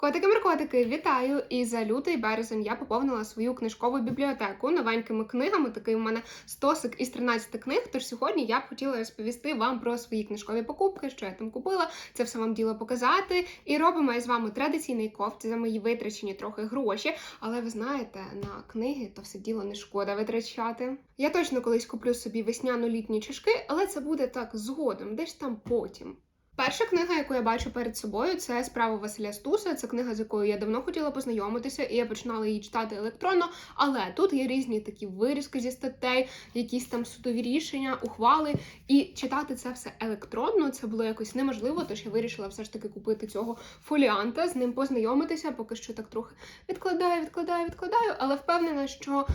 Котики-меркотики, вітаю! І за лютий березень я поповнила свою книжкову бібліотеку новенькими книгами. Такий в мене стосик із 13 книг. Тож сьогодні я б хотіла розповісти вам про свої книжкові покупки, що я там купила. Це все вам діло показати. І робимо із вами традиційний кофт за мої витрачені трохи гроші. Але ви знаєте, на книги то все діло не шкода витрачати. Я точно колись куплю собі весняно-літні чашки, але це буде так згодом, десь там потім. Перша книга, яку я бачу перед собою, це справа Василя Стуса. Це книга, з якою я давно хотіла познайомитися, і я починала її читати електронно. Але тут є різні такі вирізки зі статей, якісь там судові рішення, ухвали. І читати це все електронно це було якось неможливо. Тож я вирішила все ж таки купити цього фоліанта, з ним познайомитися. Поки що так трохи відкладаю, відкладаю, відкладаю, але впевнена, що.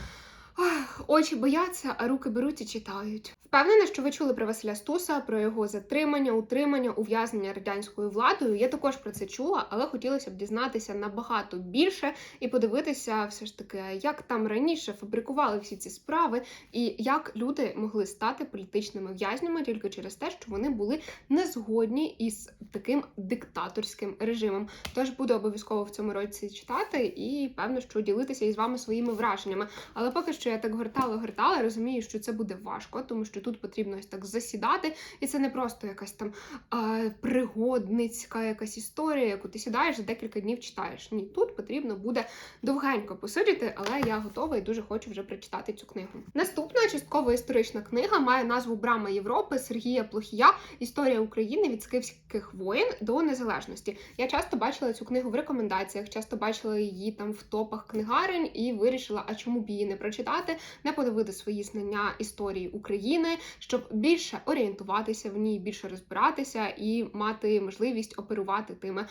Ах, Очі бояться, а руки беруть і читають. Впевнена, що ви чули про Василя Стуса, про його затримання, утримання, ув'язнення радянською владою. Я також про це чула, але хотілося б дізнатися набагато більше і подивитися, все ж таки, як там раніше фабрикували всі ці справи, і як люди могли стати політичними в'язнями тільки через те, що вони були не згодні із таким диктаторським режимом. Тож буду обов'язково в цьому році читати і певно, що ділитися із вами своїми враженнями. Але поки що я так гортала, гортала, розумію, що це буде важко, тому що тут потрібно ось так засідати, і це не просто якась там е, пригодницька якась історія, яку ти сідаєш за декілька днів читаєш. Ні, тут потрібно буде довгенько посидіти, але я готова і дуже хочу вже прочитати цю книгу. Наступна частково історична книга має назву Брама Європи Сергія Плохія Історія України від скифських воєн до незалежності. Я часто бачила цю книгу в рекомендаціях, часто бачила її там в топах книгарень і вирішила, а чому б її не прочитати, не подивити свої знання історії України, щоб більше орієнтуватися в ній, більше розбиратися і мати можливість оперувати тими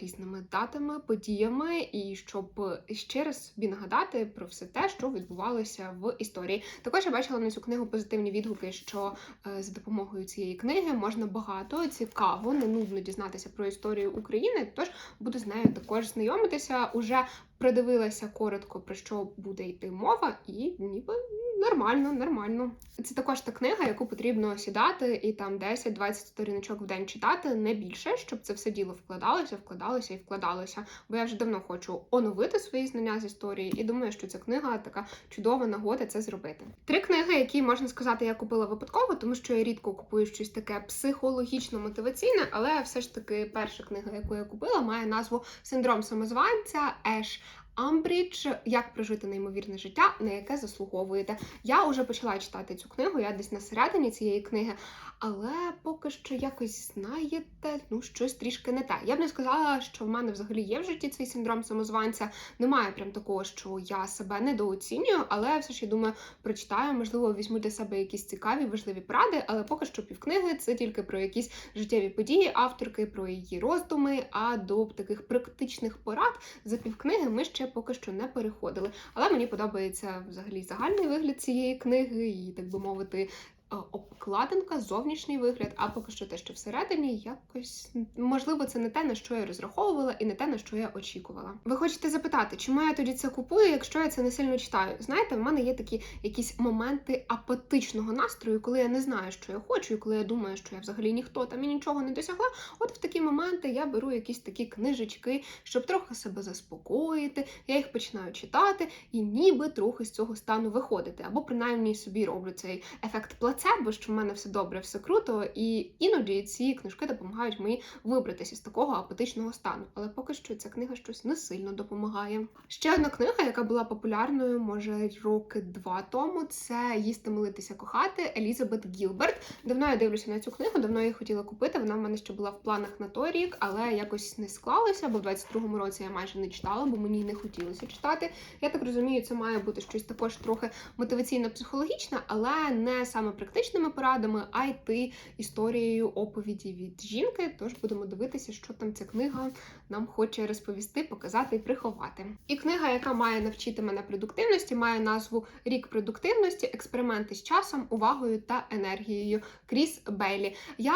різними датами, подіями, і щоб ще раз собі нагадати про все те, що відбувалося в історії. Також я бачила на цю книгу позитивні відгуки, що е, за допомогою цієї книги можна багато цікаво, не нудно дізнатися про історію України. Тож буду з нею також знайомитися. Уже придивилася коротко про що буде йти мова, і ніби нормально, нормально. Це також та книга, яку потрібно сідати і там 10-20 сторіночок в день читати, не більше, щоб це все діло вкладалося, вкладалося і вкладалося. Бо я вже давно хочу оновити свої знання з історії, і думаю, що ця книга така чудова нагода це зробити. Три книги, які можна сказати, я купила випадково, тому що я рідко купую щось таке психологічно-мотиваційне, але все ж таки перша книга, яку я купила, має назву Синдром самозванця Еш. Амбрідж як прожити неймовірне життя, на яке заслуговуєте. Я вже почала читати цю книгу, я десь на середині цієї книги, але поки що якось знаєте, ну щось трішки не те. Я б не сказала, що в мене взагалі є в житті цей синдром самозванця. Немає прям такого, що я себе недооцінюю, але все ж я думаю, прочитаю, можливо, візьму для себе якісь цікаві, важливі поради, але поки що півкниги це тільки про якісь життєві події авторки, про її роздуми. А до таких практичних порад за півкниги ми ще поки що не переходили. Але мені подобається взагалі загальний вигляд цієї книги, і так би мовити. Е, Обкладинка, зовнішній вигляд, а поки що те, що всередині, якось можливо, це не те, на що я розраховувала, і не те, на що я очікувала. Ви хочете запитати, чому я тоді це купую, якщо я це не сильно читаю? Знаєте, в мене є такі якісь моменти апатичного настрою, коли я не знаю, що я хочу, і коли я думаю, що я взагалі ніхто там і нічого не досягла. От в такі моменти я беру якісь такі книжечки, щоб трохи себе заспокоїти. Я їх починаю читати і ніби трохи з цього стану виходити, або принаймні собі роблю цей ефект плацебо, що в мене все добре, все круто, і іноді ці книжки допомагають мені вибратися з такого апатичного стану. Але поки що ця книга щось не сильно допомагає. Ще одна книга, яка була популярною, може роки два тому, це їсти, молитися, кохати Елізабет Гілберт. Давно я дивлюся на цю книгу, давно її хотіла купити. Вона в мене ще була в планах на той рік, але якось не склалося, бо в 22-му році я майже не читала, бо мені не хотілося читати. Я так розумію, це має бути щось також трохи мотиваційно-психологічне, але не саме практичними порадами, а йти історією оповіді від жінки. Тож будемо дивитися, що там ця книга нам хоче розповісти, показати і приховати. І книга, яка має навчити мене продуктивності, має назву Рік продуктивності, експерименти з часом, увагою та енергією. Кріс Бейлі. Я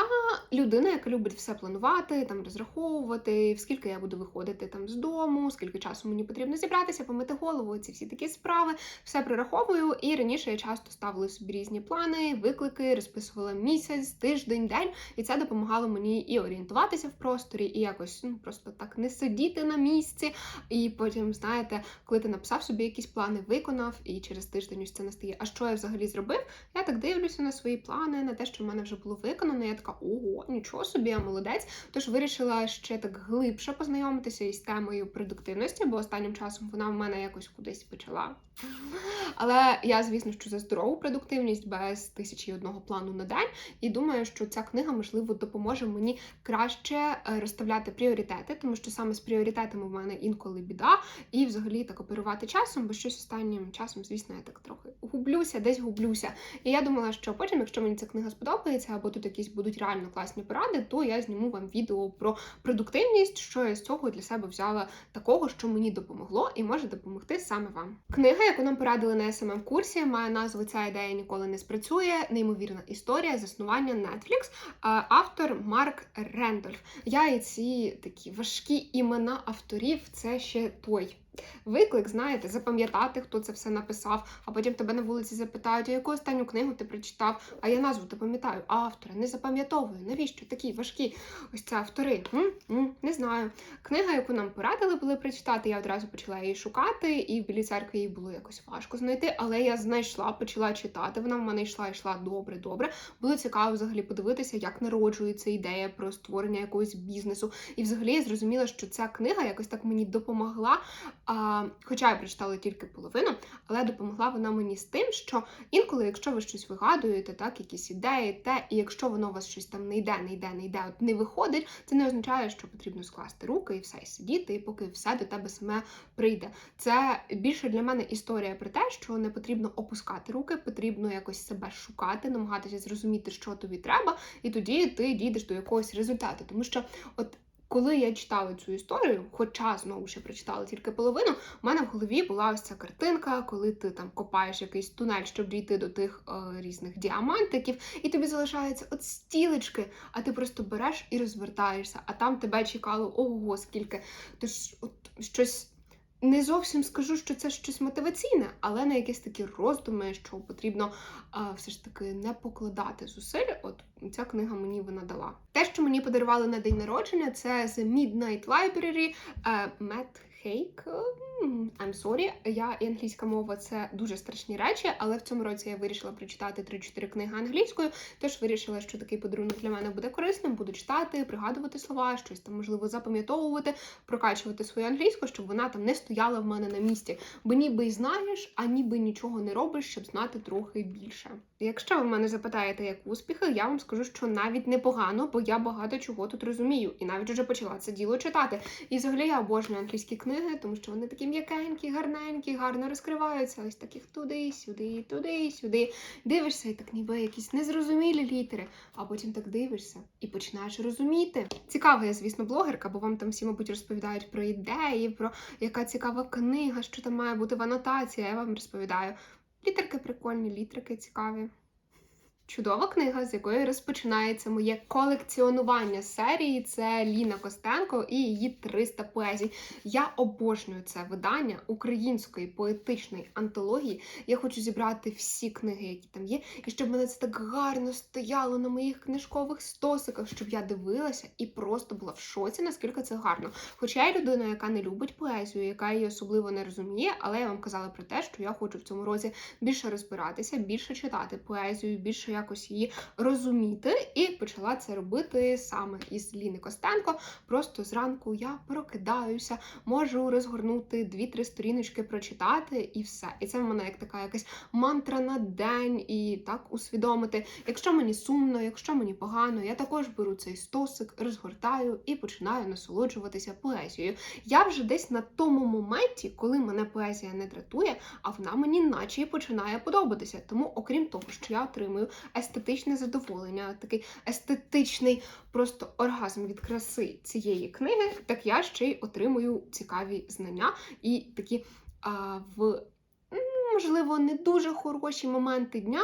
людина, яка любить все планувати, там розраховувати, скільки я буду виходити там з дому, скільки часу мені потрібно зібратися, помити голову, ці всі такі справи. Все прораховую. І раніше я часто ставила собі різні плани, виклики, розписувала місяць, тиждень, день, і це допомагало мені і орієнтуватися в просторі, і якось ну просто так так не сидіти на місці. І потім, знаєте, коли ти написав собі якісь плани, виконав, і через тиждень ось це настає. А що я взагалі зробив? Я так дивлюся на свої плани, на те, що в мене вже було виконано. Я така, ого, нічого собі, я молодець. Тож вирішила ще так глибше познайомитися із темою продуктивності, бо останнім часом вона в мене якось кудись почала. Але я, звісно, що за здорову продуктивність без тисячі одного плану на день. І думаю, що ця книга, можливо, допоможе мені краще е, розставляти пріоритети, тому що саме з пріоритетами в мене інколи біда, і взагалі так оперувати часом, бо щось останнім часом, звісно, я так трохи гублюся, десь гублюся. І я думала, що потім, якщо мені ця книга сподобається, або тут якісь будуть реально класні поради, то я зніму вам відео про продуктивність, що я з цього для себе взяла такого, що мені допомогло і може допомогти саме вам. Книга, яку нам порадили на смм курсі, має назву Ця ідея ніколи не спрацює. Неймовірна історія заснування Netflix. Автор Марк Рендольф. Я і ці такі важкі імена авторів. Це ще той. Виклик, знаєте, запам'ятати, хто це все написав, а потім тебе на вулиці запитають, а яку останню книгу ти прочитав, а я назву ти пам'ятаю, автора не запам'ятовую. Навіщо такі важкі ось це автори? М? М? Не знаю. Книга, яку нам порадили були прочитати, я одразу почала її шукати, і в білій церкві її було якось важко знайти, але я знайшла, почала читати. Вона в мене йшла, йшла добре, добре. Було цікаво взагалі подивитися, як народжується ідея про створення якогось бізнесу. І взагалі я зрозуміла, що ця книга якось так мені допомогла. А, Хоча я прочитала тільки половину, але допомогла вона мені з тим, що інколи, якщо ви щось вигадуєте, так, якісь ідеї, те, і якщо воно у вас щось там не йде, не йде, не йде, от не виходить, це не означає, що потрібно скласти руки і все і сидіти, і поки все до тебе саме прийде. Це більше для мене історія про те, що не потрібно опускати руки, потрібно якось себе шукати, намагатися зрозуміти, що тобі треба, і тоді ти дійдеш до якогось результату. Тому що, от коли я читала цю історію, хоча знову ще прочитала тільки половину, в мене в голові була ось ця картинка, коли ти там копаєш якийсь тунель, щоб дійти до тих е, різних діамантиків, і тобі залишаються от стілечки, а ти просто береш і розвертаєшся, а там тебе чекало ого, скільки. Тож от щось. Не зовсім скажу, що це щось мотиваційне, але на якісь такі роздуми, що потрібно а, все ж таки не покладати зусиль. От ця книга мені вона дала. Те, що мені подарували на день народження, це The Midnight Library Мет Хейк. М, I'm sorry, я і англійська мова це дуже страшні речі, але в цьому році я вирішила прочитати 3-4 книги англійською. Тож вирішила, що такий подарунок для мене буде корисним. Буду читати, пригадувати слова, щось там можливо запам'ятовувати, прокачувати свою англійську, щоб вона там не стояла в мене на місці. Бо ніби й знаєш, а ніби нічого не робиш, щоб знати трохи більше. Якщо ви мене запитаєте, як успіхи, я вам скажу, що навіть непогано, бо я багато чого тут розумію, і навіть вже почала це діло читати. І взагалі я обожнюю англійські книги, тому що вони такі м'якенькі, гарненькі, гарно розкриваються. Ось таких туди, сюди, туди, сюди. Дивишся, і так ніби якісь незрозумілі літери, а потім так дивишся і починаєш розуміти. Цікава я, звісно, блогерка, бо вам там всі, мабуть, розповідають про ідеї, про яка цікава книга, що там має бути в анотації. Я вам розповідаю. Літерки прикольні, літерки цікаві. Чудова книга, з якої розпочинається моє колекціонування серії. Це Ліна Костенко і її 300 поезій. Я обожнюю це видання української поетичної антології. Я хочу зібрати всі книги, які там є, і щоб мене це так гарно стояло на моїх книжкових стосиках, щоб я дивилася і просто була в шоці, наскільки це гарно. Хоча я людина, яка не любить поезію, яка її особливо не розуміє, але я вам казала про те, що я хочу в цьому році більше розбиратися, більше читати поезію, більше якось її розуміти, і почала це робити саме із Ліни Костенко. Просто зранку я прокидаюся, можу розгорнути дві-три сторіночки, прочитати і все. І це в мене як така якась мантра на день, і так усвідомити. Якщо мені сумно, якщо мені погано, я також беру цей стосик, розгортаю і починаю насолоджуватися поезією. Я вже десь на тому моменті, коли мене поезія не дратує, а вона мені наче починає подобатися. Тому, окрім того, що я отримую естетичне задоволення, такий естетичний просто оргазм від краси цієї книги, так я ще й отримую цікаві знання і такі а, в можливо не дуже хороші моменти дня.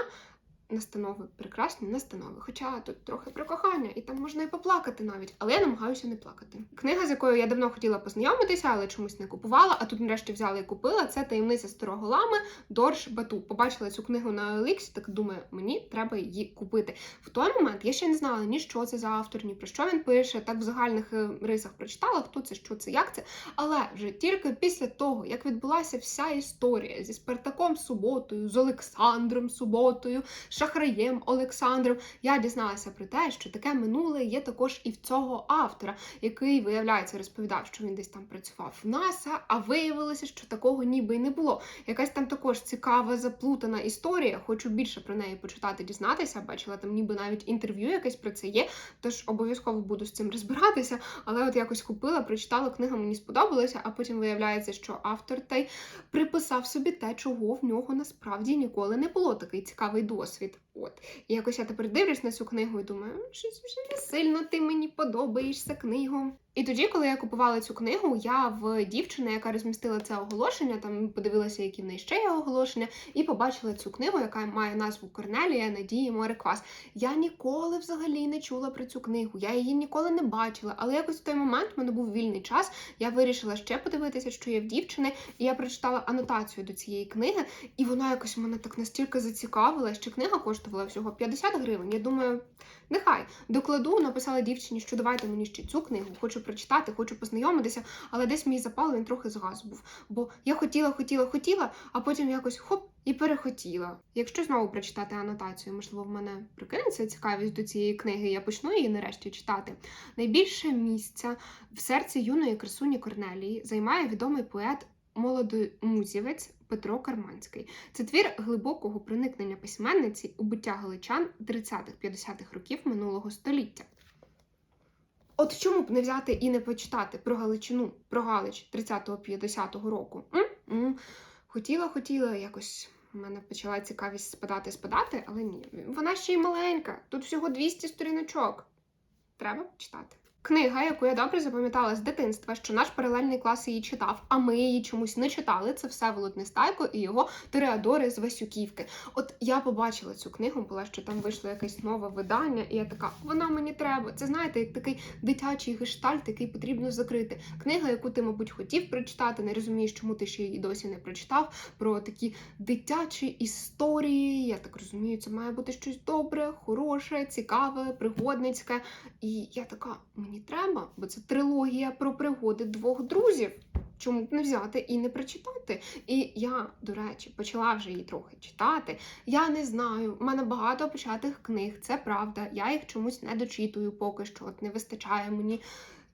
Настанови, прекрасні настанови. Хоча тут трохи про кохання, і там можна і поплакати навіть, але я намагаюся не плакати. Книга, з якою я давно хотіла познайомитися, але чомусь не купувала, а тут нарешті взяла і купила. Це таємниця старого лами Дорж Бату. Побачила цю книгу на OLX, так думаю, мені треба її купити. В той момент я ще не знала ні що це за автор, ні про що він пише. Так в загальних е, рисах прочитала, хто це, що це, як це. Але вже тільки після того, як відбулася вся історія зі Спартаком Суботою, з Олександром Суботою, Шахраєм Олександром, я дізналася про те, що таке минуле є також і в цього автора, який, виявляється, розповідав, що він десь там працював в НАСА, а виявилося, що такого ніби й не було. Якась там також цікава, заплутана історія. Хочу більше про неї почитати, дізнатися. Бачила там ніби навіть інтерв'ю якесь про це є. Тож обов'язково буду з цим розбиратися. Але от якось купила, прочитала книгу, мені сподобалося, а потім виявляється, що автор той приписав собі те, чого в нього насправді ніколи не було. Такий цікавий досвід. От і якось я тепер дивлюсь на цю книгу і думаю, «М, щось вже не сильно ти мені подобаєшся книгу. І тоді, коли я купувала цю книгу, я в дівчини, яка розмістила це оголошення, там подивилася, які в неї ще є оголошення, і побачила цю книгу, яка має назву Корнелія Надії Мореквас. Я ніколи взагалі не чула про цю книгу, я її ніколи не бачила, але якось в той момент в мене був вільний час. Я вирішила ще подивитися, що є в дівчини, і я прочитала анотацію до цієї книги, і вона якось мене так настільки зацікавила, що книга коштувала всього 50 гривень. Я думаю, нехай докладу, написала дівчині, що давайте мені ще цю книгу, хочу прочитати, хочу познайомитися, але десь мій запал він трохи згас був. Бо я хотіла, хотіла, хотіла, а потім якось хоп. І перехотіла. Якщо знову прочитати анотацію, можливо, в мене прикинеться цікавість до цієї книги, я почну її нарешті читати. Найбільше місця в серці юної красуні Корнелії займає відомий поет молодомузівець Петро Карманський. Це твір глибокого проникнення письменниці у буття галичан 30-50-х років минулого століття. От чому б не взяти і не почитати про Галичину, про Галич 30-50-го року? М? М. Хотіла, хотіла якось. У мене почала цікавість спадати, спадати, але ні. Вона ще й маленька. Тут всього 200 сторіночок. Треба читати. Книга, яку я добре запам'ятала з дитинства, що наш паралельний клас її читав, а ми її чомусь не читали. Це Всеволод Нестайко і його Тореадори з Васюківки. От я побачила цю книгу, була що там вийшло якесь нове видання, і я така, вона мені треба. Це знаєте, як такий дитячий гештальт, який потрібно закрити. Книга, яку ти, мабуть, хотів прочитати, не розумієш, чому ти ще її досі не прочитав. Про такі дитячі історії. Я так розумію, це має бути щось добре, хороше, цікаве, пригодницьке. І я така, мені треба, бо це трилогія про пригоди двох друзів. Чому б не взяти і не прочитати? І я, до речі, почала вже її трохи читати. Я не знаю, в мене багато початих книг, це правда. Я їх чомусь не дочитую поки що. От не вистачає мені.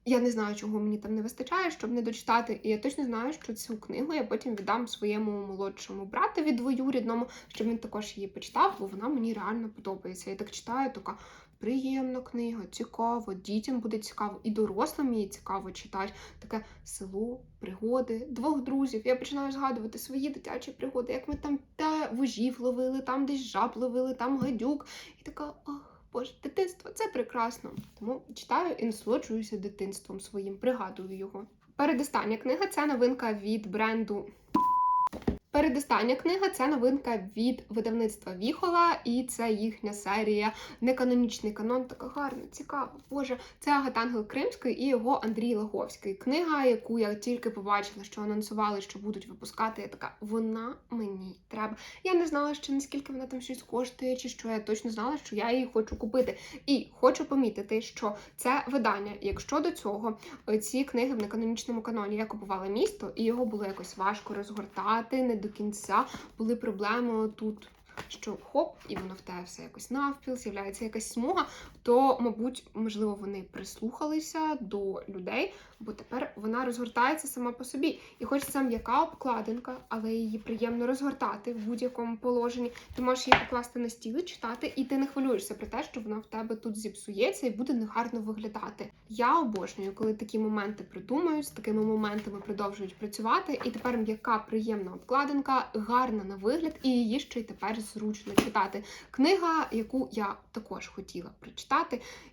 Я не знаю, чого мені там не вистачає, щоб не дочитати. І я точно знаю, що цю книгу я потім віддам своєму молодшому братові двоюрідному, щоб він також її почитав, бо вона мені реально подобається. Я так читаю, така приємна книга, цікаво, дітям буде цікаво, і дорослим її цікаво читати. Таке село, пригоди, двох друзів. Я починаю згадувати свої дитячі пригоди, як ми там та вужів ловили, там десь жаб ловили, там гадюк. І така, ах. Боже, дитинство це прекрасно. Тому читаю і насолоджуюся дитинством своїм, пригадую його. Передостання книга це новинка від бренду. Передостання книга це новинка від видавництва Віхола, і це їхня серія Неканонічний канон. Така гарна, цікава. Боже, це Агатангел Кримський і його Андрій Лаговський. Книга, яку я тільки побачила, що анонсували, що будуть випускати. Я така, вона мені треба. Я не знала, ще наскільки вона там щось коштує, чи що я точно знала, що я її хочу купити. І хочу помітити, що це видання. Якщо до цього ці книги в неканонічному каноні я купувала місто, і його було якось важко розгортати, не до кінця були проблеми тут. Що хоп, і воно в тебе все якось навпіл, з'являється якась смуга, то, мабуть, можливо, вони прислухалися до людей, бо тепер вона розгортається сама по собі. І хоч це м'яка обкладинка, але її приємно розгортати в будь-якому положенні. Ти можеш її покласти на стіл, читати, і ти не хвилюєшся про те, що вона в тебе тут зіпсується і буде негарно виглядати. Я обожнюю, коли такі моменти придумають, з такими моментами продовжують працювати. І тепер м'яка приємна обкладинка, гарна на вигляд, і її ще й тепер зручно читати. Книга, яку я також хотіла прочитати,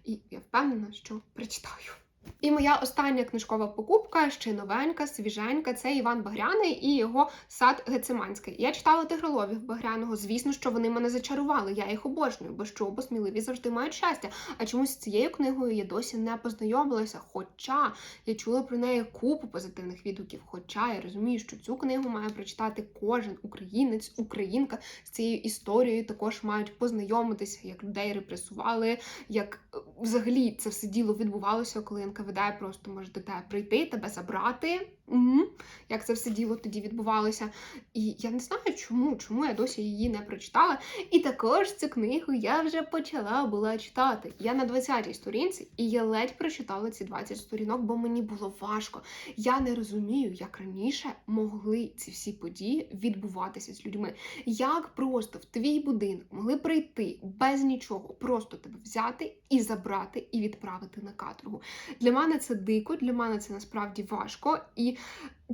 і я впевнена, що прочитаю. І моя остання книжкова покупка, ще новенька, свіженька, це Іван Багряний і його сад Гециманський. Я читала тигроловів Багряного. Звісно, що вони мене зачарували. Я їх обожнюю, бо що, бо сміливі завжди мають щастя. А чомусь цією книгою я досі не познайомилася. Хоча я чула про неї купу позитивних відгуків. Хоча я розумію, що цю книгу має прочитати кожен українець, українка з цією історією. Також мають познайомитися, як людей репресували, як е, взагалі це все діло відбувалося, коли НКВД просто може до тебе прийти, тебе забрати. Угу. Як це все діло тоді відбувалося. І я не знаю, чому, чому я досі її не прочитала. І також цю книгу я вже почала була читати. Я на 20-й сторінці, і я ледь прочитала ці 20 сторінок, бо мені було важко. Я не розумію, як раніше могли ці всі події відбуватися з людьми. Як просто в твій будинок могли прийти без нічого, просто тебе взяти і забрати, і відправити на каторгу. Для мене це дико, для мене це насправді важко, і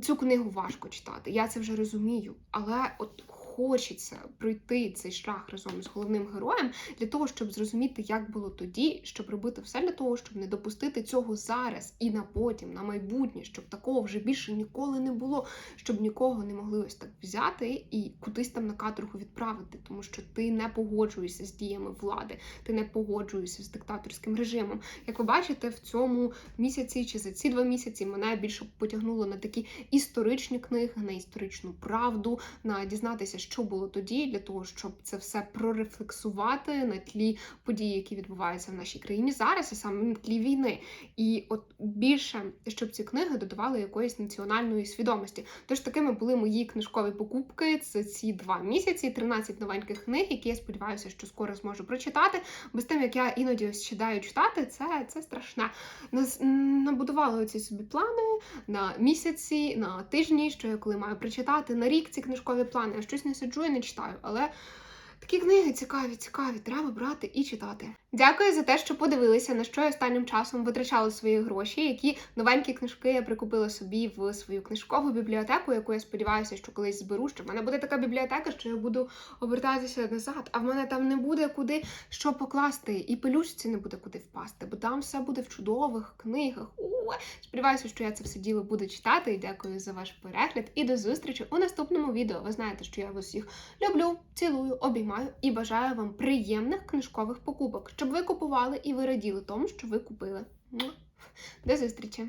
цю книгу важко читати. Я це вже розумію, але от. Хочеться пройти цей шлях разом з головним героєм для того, щоб зрозуміти, як було тоді, щоб робити все для того, щоб не допустити цього зараз і на потім, на майбутнє, щоб такого вже більше ніколи не було, щоб нікого не могли ось так взяти і кудись там на каторгу відправити, тому що ти не погоджуєшся з діями влади, ти не погоджуєшся з диктаторським режимом. Як ви бачите, в цьому місяці чи за ці два місяці мене більше потягнуло на такі історичні книги, на історичну правду, на дізнатися, що було тоді, для того, щоб це все прорефлексувати на тлі подій, які відбуваються в нашій країні зараз, а саме на тлі війни. І от більше, щоб ці книги додавали якоїсь національної свідомості. Тож такими були мої книжкові покупки. Це ці два місяці, 13 новеньких книг, які я сподіваюся, що скоро зможу прочитати. Без тим, як я іноді ось сідаю читати, це, це страшне. Нас набудували оці собі плани на місяці, на тижні, що я коли маю прочитати, на рік ці книжкові плани. Я щось не сиджу і не читаю, але. Такі книги цікаві, цікаві, треба брати і читати. Дякую за те, що подивилися, на що я останнім часом витрачала свої гроші, які новенькі книжки я прикупила собі в свою книжкову бібліотеку, яку я сподіваюся, що колись зберу. Що в мене буде така бібліотека, що я буду обертатися назад, а в мене там не буде куди що покласти, і пелюшці не буде куди впасти, бо там все буде в чудових книгах. О, сподіваюся, що я це все діло буду читати. І дякую за ваш перегляд. І до зустрічі у наступному відео. Ви знаєте, що я вас всіх люблю, цілую, обіймаю і бажаю вам приємних книжкових покупок, щоб ви купували і ви раділи тому, що ви купили. До зустрічі!